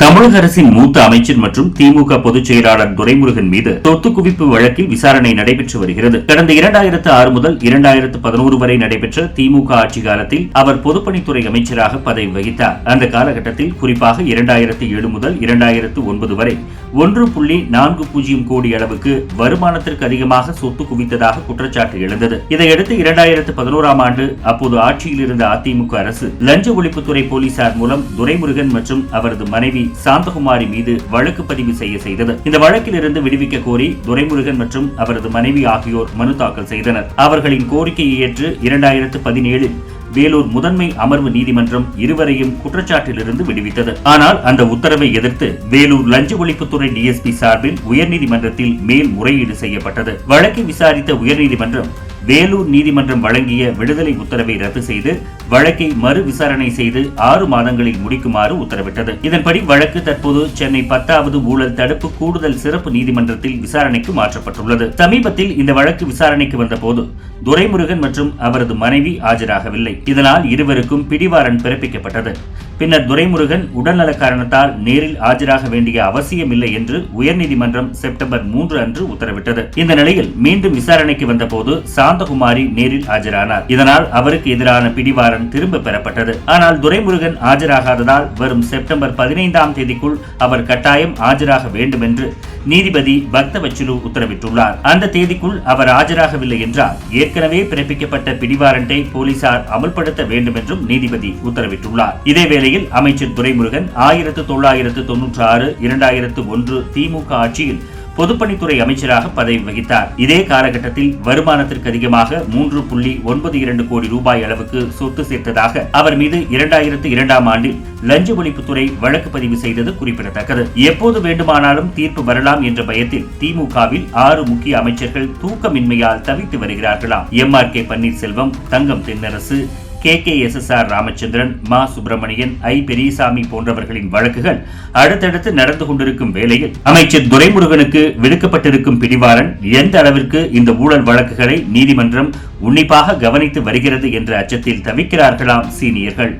தமிழக அரசின் மூத்த அமைச்சர் மற்றும் திமுக பொதுச் செயலாளர் துரைமுருகன் மீது சொத்து குவிப்பு வழக்கில் விசாரணை நடைபெற்று வருகிறது. கடந்த இரண்டாயிரத்து ஆறு முதல் இரண்டாயிரத்து பதினோரு வரை நடைபெற்ற திமுக ஆட்சி காலத்தில் அவர் பொதுப்பணித்துறை அமைச்சராக பதவி வகித்தார். அந்த காலகட்டத்தில் குறிப்பாக இரண்டாயிரத்து ஏழு முதல் இரண்டாயிரத்து ஒன்பது வரை ஒன்று புள்ளி நான்கு பூஜ்ஜியம் கோடி அளவுக்கு வருமானத்திற்கு அதிகமாக சொத்து குவித்ததாக குற்றச்சாட்டு எழுந்தது. இதையடுத்து இரண்டாயிரத்து பதினோராம் ஆண்டு அப்போது ஆட்சியில் இருந்த அதிமுக அரசு லஞ்ச ஒழிப்புத்துறை போலீசார் மூலம் துரைமுருகன் மற்றும் அவரது மனைவி சாந்தகுமாரி மீது வழக்கு பதிவு செய்ய செய்தது. இந்த வழக்கில் இருந்து விடுவிக்க கோரி துரைமுருகன் மற்றும் அவரது மனைவி ஆகியோர் மனு தாக்கல் செய்தனர். அவர்களின் கோரிக்கையை ஏற்று இரண்டாயிரத்து பதினேழில் வேலூர் முதன்மை அமர்வு நீதிமன்றம் இருவரையும் குற்றச்சாட்டிலிருந்து விடுவித்தது. ஆனால் அந்த உத்தரவை எதிர்த்து வேலூர் லஞ்ச ஒழிப்புத்துறை டிஎஸ்பி சார்பில் உயர்நீதிமன்றத்தில் மேல்முறையீடு செய்யப்பட்டது. வழக்கை விசாரித்த உயர்நீதிமன்றம் வேலூர் நீதிமன்றம் வழங்கிய விடுதலை உத்தரவை ரத்து செய்து வழக்கை மறு விசாரணை செய்து ஆறு மாதங்களில் முடிக்குமாறு உத்தரவிட்டது. இதன்படி வழக்கு தற்போது சென்னை பத்தாவது ஊழல் தடுப்பு கூடுதல் சிறப்பு நீதிமன்றத்தில் விசாரணைக்கு மாற்றப்பட்டுள்ளது. சமீபத்தில் இந்த வழக்கு விசாரணைக்கு வந்தபோது துரைமுருகன் மற்றும் அவரது மனைவி ஆஜராகவில்லை. இதனால் இருவருக்கும் பிடிவாரன் பிறப்பிக்கப்பட்டது. பின்னர் துரைமுருகன் உடல்நல காரணத்தால் நேரில் ஆஜராக வேண்டிய அவசியமில்லை என்று உயர்நீதிமன்றம் செப்டம்பர் மூன்று அன்று உத்தரவிட்டது. இந்த நிலையில் மீண்டும் விசாரணைக்கு வந்தபோது சாந்தகுமாரி நேரில் ஆஜரானார். இதனால் அவருக்கு எதிரான பிடிவாரன் திரும்ப பெறப்பட்டது. ஆனால் துரைமுருகன் ஆஜராகாததால் வரும் செப்டம்பர் பதினைந்தாம் தேதிக்குள் அவர் கட்டாயம் ஆஜராக வேண்டும் என்று நீதிபதி பக்தவச்சுலு உத்தரவிட்டுள்ளார். அந்த தேதிக்குள் அவர் ஆஜராகவில்லை என்றால் ஏற்கனவே பிறப்பிக்கப்பட்ட பிடிவாரண்டை போலீசார் அமல்படுத்த வேண்டும் என்றும் நீதிபதி உத்தரவிட்டுள்ளார். இதேவேளையில் அமைச்சர் துரைமுருகன் ஆயிரத்து தொள்ளாயிரத்து தொன்னூற்று ஆறு இரண்டாயிரத்து ஒன்று திமுக ஆட்சியில் பொதுப்பணித்துறை அமைச்சராக பதவி வகித்தார். இதே காலகட்டத்தில் வருமானத்திற்கு அதிகமாக மூன்று புள்ளி ஒன்பது இரண்டு கோடி ரூபாய் அளவுக்கு சொத்து சேர்த்ததாக அவர் மீது இரண்டாயிரத்து இரண்டாம் ஆண்டில் லஞ்ச ஒழிப்புத்துறை வழக்கு பதிவு செய்தது குறிப்பிடத்தக்கது. எப்போது வேண்டுமானாலும் தீர்ப்பு வரலாம் என்ற பயத்தில் திமுகவில் ஆறு முக்கிய அமைச்சர்கள் தூக்கமின்மையால் தவித்து வருகிறார்களாம். M R K Panneerselvam Thangam Thennarasu K. K. S. S. R. Ramachandran மா. சுப்பிரமணியன் ஐ. பெரியசாமி போன்றவர்களின் வழக்குகள் அடுத்தடுத்து நடந்து கொண்டிருக்கும் வேளையில் அமைச்சர் துரைமுருகனுக்கு விடுக்கப்பட்டிருக்கும் பிடிவாரன் எந்த அளவிற்கு இந்த ஊழல் வழக்குகளை நீதிமன்றம் உன்னிப்பாக கவனித்து வருகிறது என்ற அச்சத்தில் தவிக்கிறார்களாம் சீனியர்கள்.